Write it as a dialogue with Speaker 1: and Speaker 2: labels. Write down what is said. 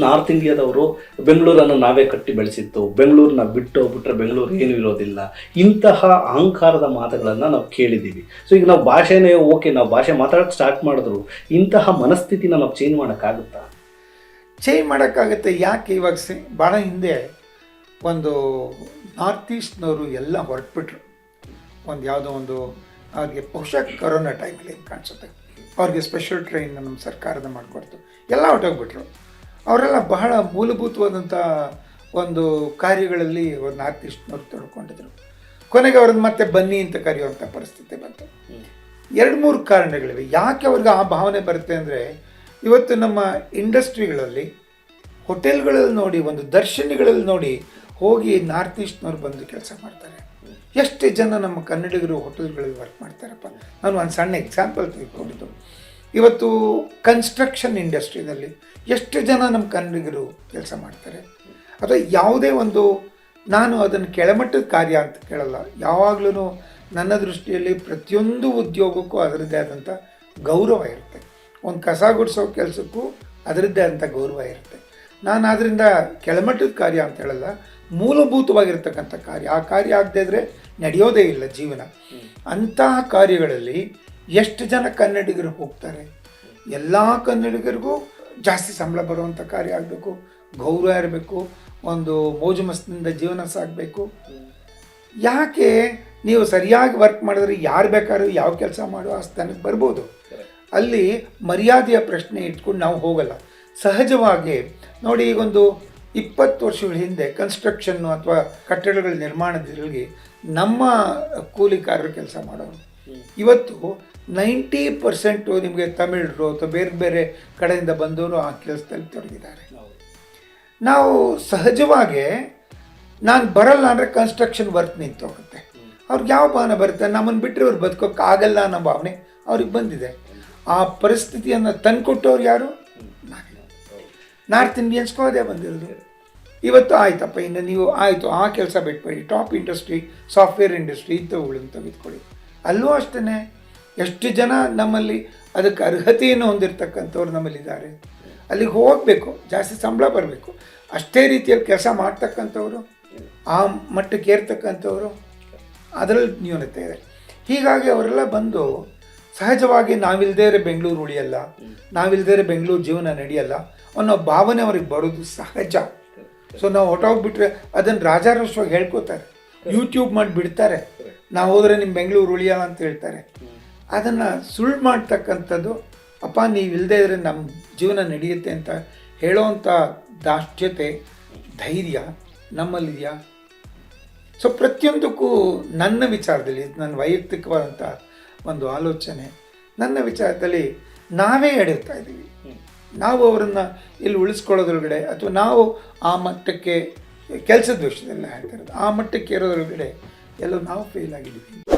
Speaker 1: North ಇಂಡಿಯಾದವರು ಬೆಂಗಳೂರನ್ನು ನಾವೇ ಕಟ್ಟಿ ಬೆಳೆಸಿತ್ತು. ಬೆಂಗಳೂರನ್ನ ಬಿಟ್ಟು ಹೋಗ್ಬಿಟ್ರೆ ಬೆಂಗಳೂರು ಏನೂ ಇರೋದಿಲ್ಲ. ಇಂತಹ ಅಹಂಕಾರದ ಮಾತುಗಳನ್ನು ನಾವು ಕೇಳಿದ್ದೀವಿ. ಸೊ ಈಗ ನಾವು ಭಾಷೆನೇ ಓಕೆ ನಾವು ಭಾಷೆ ಮಾತಾಡೋಕ್ಕೆ ಸ್ಟಾರ್ಟ್ ಮಾಡಿದ್ರು. ಇಂತಹ ಮನಸ್ಥಿತಿನ ನಾವು ಚೇಂಜ್ ಮಾಡೋಕ್ಕಾಗುತ್ತಾ?
Speaker 2: ಚೇಂಜ್ ಮಾಡೋಕ್ಕಾಗುತ್ತೆ. ಯಾಕೆ ಇವಾಗ ಸಿ ಭಾಳ ಹಿಂದೆ ಒಂದು ನಾರ್ತ್ ಈಸ್ಟ್ನವರು ಎಲ್ಲ ಹೊರಟ್ಬಿಟ್ರು. ಒಂದು ಯಾವುದೋ ಒಂದು, ಅವ್ರಿಗೆ ಬಹುಶಃ ಕೊರೋನಾ ಟೈಮಲ್ಲಿ ಕಾಣಿಸುತ್ತೆ. ಅವ್ರಿಗೆ ಸ್ಪೆಷಲ್ ಟ್ರೈನ್ ನಮ್ಮ ಸರ್ಕಾರದ ಮಾಡಿಕೊಡ್ತು. ಎಲ್ಲ ಹೊರಟೋಗ್ಬಿಟ್ರು. ಅವರೆಲ್ಲ ಬಹಳ ಮೂಲಭೂತವಾದಂಥ ಒಂದು ಕಾರ್ಯಗಳಲ್ಲಿ ಒಂದು ನಾರ್ತ್ ಈಸ್ಟ್ನವ್ರು ತೊಡ್ಕೊಂಡಿದ್ರು ಕೊನೆಗೆ ಅವ್ರನ್ನ ಮತ್ತೆ ಬನ್ನಿ ಅಂತ ಕರೆಯುವಂಥ ಪರಿಸ್ಥಿತಿ ಬಂತು. ಎರಡು ಮೂರು ಕಾರಣಗಳಿವೆ. ಯಾಕೆ ಅವ್ರಿಗೆ ಆ ಭಾವನೆ ಬರುತ್ತೆ ಅಂದರೆ, ಇವತ್ತು ನಮ್ಮ ಇಂಡಸ್ಟ್ರಿಗಳಲ್ಲಿ ಹೋಟೆಲ್ಗಳಲ್ಲಿ ನೋಡಿ, ಒಂದು ದರ್ಶನಿಗಳಲ್ಲಿ ನೋಡಿ ಹೋಗಿ ನಾರ್ತ್ ಈಸ್ಟ್ನವ್ರು ಬಂದು ಕೆಲಸ ಮಾಡ್ತಾರೆ. ಎಷ್ಟು ಜನ ನಮ್ಮ ಕನ್ನಡಿಗರು ಹೋಟೆಲ್ಗಳಲ್ಲಿ ವರ್ಕ್ ಮಾಡ್ತಾರಪ್ಪ. ನಾನು ಒಂದು ಸಣ್ಣ ಎಕ್ಸಾಂಪಲ್ ತೆಗೆದುಕೊಂಡಿದ್ದು. ಇವತ್ತು ಕನ್ಸ್ಟ್ರಕ್ಷನ್ ಇಂಡಸ್ಟ್ರಿನಲ್ಲಿ ಎಷ್ಟು ಜನ ನಮ್ಮ ಕನ್ನಡಿಗರು ಕೆಲಸ ಮಾಡ್ತಾರೆ? ಅಥವಾ ಯಾವುದೇ ಒಂದು ನಾನು ಅದನ್ನು ಕೆಳಮಟ್ಟದ ಕಾರ್ಯ ಅಂತ ಕೇಳಲ್ಲ. ಯಾವಾಗಲೂ ನನ್ನ ದೃಷ್ಟಿಯಲ್ಲಿ ಪ್ರತಿಯೊಂದು ಉದ್ಯೋಗಕ್ಕೂ ಅದರದ್ದೇ ಆದಂಥ ಗೌರವ ಇರುತ್ತೆ. ಒಂದು ಕಸ ಗುಡಿಸೋ ಕೆಲಸಕ್ಕೂ ಅದರದ್ದೇ ಆದಂಥ ಗೌರವ ಇರುತ್ತೆ. ನಾನು ಅದರಿಂದ ಕೆಳಮಟ್ಟದ ಕಾರ್ಯ ಅಂತ ಹೇಳಲ್ಲ, ಮೂಲಭೂತವಾಗಿರ್ತಕ್ಕಂಥ ಕಾರ್ಯ. ಆ ಕಾರ್ಯ ಆಗದೇ ಇದ್ದರೆ ನಡೆಯೋದೇ ಇಲ್ಲ ಜೀವನ. ಅಂತಹ ಕಾರ್ಯಗಳಲ್ಲಿ ಎಷ್ಟು ಜನ ಕನ್ನಡಿಗರು ಹೋಗ್ತಾರೆ? ಎಲ್ಲ ಕನ್ನಡಿಗರಿಗೂ ಜಾಸ್ತಿ ಸಂಬಳ ಬರುವಂಥ ಕಾರ್ಯ ಆಗಬೇಕು. ಗೌರವ ಇರಬೇಕು. ಒಂದು ಮೋಜು ಮಸ್ತಿನಿಂದ ಜೀವನ ಸಾಗಬೇಕು ಯಾಕೆ ನೀವು ಸರಿಯಾಗಿ ವರ್ಕ್ ಮಾಡಿದ್ರೆ ಯಾರು ಬೇಕಾದ್ರೂ ಯಾವ ಕೆಲಸ ಮಾಡೋ ಆ ಸ್ಥಾನಕ್ಕೆ ಬರ್ಬೋದು. ಅಲ್ಲಿ ಮರ್ಯಾದೆಯ ಪ್ರಶ್ನೆ ಇಟ್ಕೊಂಡು ನಾವು ಹೋಗಲ್ಲ. ಸಹಜವಾಗಿ ನೋಡಿ ಈಗೊಂದು ಇಪ್ಪತ್ತು ವರ್ಷಗಳ ಹಿಂದೆ ಕನ್ಸ್ಟ್ರಕ್ಷನ್ನು ಅಥವಾ ಕಟ್ಟಡಗಳ ನಿರ್ಮಾಣದಲ್ಲಿ ನಮ್ಮ ಕೂಲಿಕಾರರು ಕೆಲಸ ಮಾಡೋರು. ಇವತ್ತು ನೈಂಟಿ ಪರ್ಸೆಂಟು ನಿಮಗೆ ತಮಿಳರು ಅಥವಾ ಬೇರೆ ಬೇರೆ ಕಡೆಯಿಂದ ಬಂದವರು ಆ ಕೆಲಸದಲ್ಲಿ ತೊಡಗಿದ್ದಾರೆ. ನಾವು ಸಹಜವಾಗಿ ನಾನು ಬರಲ್ಲ ಅಂದರೆ ಕನ್ಸ್ಟ್ರಕ್ಷನ್ ವರ್ಕ್ ನಿಂತು ಹೋಗುತ್ತೆ. ಅವ್ರಿಗೆ ಯಾವ ಭಾವನೆ ಬರುತ್ತೆ? ನಮ್ಮನ್ನು ಬಿಟ್ಟರೆ ಅವ್ರು ಬದುಕೋಕ್ಕಾಗಲ್ಲ ಅನ್ನೋ ಭಾವನೆ ಅವ್ರಿಗೆ ಬಂದಿದೆ. ಆ ಪರಿಸ್ಥಿತಿಯನ್ನು ತಂದುಕೊಟ್ಟವ್ರು ಯಾರು? ನಾರ್ತ್ ಇಂಡಿಯನ್ಸ್ಗೂ ಅದೇ ಬಂದಿರೋದು. ಇವತ್ತು ಆಯ್ತಪ್ಪ, ಇನ್ನು ನೀವು ಆಯಿತು, ಆ ಕೆಲಸ ಬಿಟ್ಬಿಡಿ. ಟಾಪ್ ಇಂಡಸ್ಟ್ರಿ ಸಾಫ್ಟ್ವೇರ್ ಇಂಡಸ್ಟ್ರಿ ಇಂಥವುಗಳನ್ನು ತೆಗೆದುಕೊಳ್ಳಿ. ಅಲ್ಲೂ ಅಷ್ಟೇ ಎಷ್ಟು ಜನ ನಮ್ಮಲ್ಲಿ ಅದಕ್ಕೆ ಅರ್ಹತೆಯನ್ನು ಹೊಂದಿರತಕ್ಕಂಥವ್ರು ನಮ್ಮಲ್ಲಿದ್ದಾರೆ. ಅಲ್ಲಿಗೆ ಹೋಗಬೇಕು, ಜಾಸ್ತಿ ಸಂಬಳ ಬರಬೇಕು. ಅಷ್ಟೇ ರೀತಿಯಲ್ಲಿ ಕೆಲಸ ಮಾಡ್ತಕ್ಕಂಥವ್ರು, ಆ ಮಟ್ಟಕ್ಕೆ ಏರ್ತಕ್ಕಂಥವ್ರು, ಅದರಲ್ಲಿ ನ್ಯೂನತೆ ಇದೆ. ಹೀಗಾಗಿ ಅವರೆಲ್ಲ ಬಂದು ಸಹಜವಾಗಿ ನಾವಿಲ್ಲದೇ ಇರೋ ಬೆಂಗಳೂರು ಉಳಿಯಲ್ಲ ನಾವಿಲ್ಲದೇ ಬೆಂಗಳೂರು ಜೀವನ ನಡೆಯಲ್ಲ ಅನ್ನೋ ಭಾವನೆ ಅವ್ರಿಗೆ ಬರೋದು ಸಹಜ. ಸೊ ನಾವು ಹೊಟ್ಟೋಗ್ಬಿಟ್ರೆ ಅದನ್ನು ರಾಜಾರೋಷವಾಗಿ ಹೇಳ್ಕೋತಾರೆ. ಯೂಟ್ಯೂಬ್ ಮಾಡಿ ಬಿಡ್ತಾರೆ. ನಾವು ಹೋದರೆ ನಿಮ್ಮ ಬೆಂಗಳೂರು ಉಳಿಯಲ್ಲ ಅಂತ ಹೇಳ್ತಾರೆ. ಅದನ್ನು ಸುಳ್ಳು ಮಾಡ್ತಕ್ಕಂಥದ್ದು, ಅಪ್ಪ ನೀವು ಇಲ್ಲದೆ ಇದ್ರೆ ನಮ್ಮ ಜೀವನ ನಡೆಯುತ್ತೆ ಅಂತ ಹೇಳೋವಂಥ ದಾಷ್ಟ್ಯತೆ ಧೈರ್ಯ ನಮ್ಮಲ್ಲಿದೆಯಾ? ಸೊ ಪ್ರತಿಯೊಂದಕ್ಕೂ ನನ್ನ ವಿಚಾರದಲ್ಲಿ ನನ್ನ ವೈಯಕ್ತಿಕವಾದಂಥ ಒಂದು ಆಲೋಚನೆ, ನನ್ನ ವಿಚಾರದಲ್ಲಿ ನಾವೇ ಎಡೆಯುತ್ತಾ ಇದ್ದೀವಿ. ನಾವು ಅವರನ್ನು ಇಲ್ಲಿ ಉಳಿಸ್ಕೊಳ್ಳೋದ್ರೊಳಗಡೆ ಅಥವಾ ನಾವು ಆ ಮಟ್ಟಕ್ಕೆ, ಕೆಲಸದ ವಿಷಯದಲ್ಲಿ ಹೇಳ್ತಾ ಇರೋದು, ಆ ಮಟ್ಟಕ್ಕೆ ಇರೋದ್ರೊಳಗಡೆ ಎಲ್ಲೋ ನಾವು ಫೇಲ್ ಆಗಿದ್ದೀವಿ.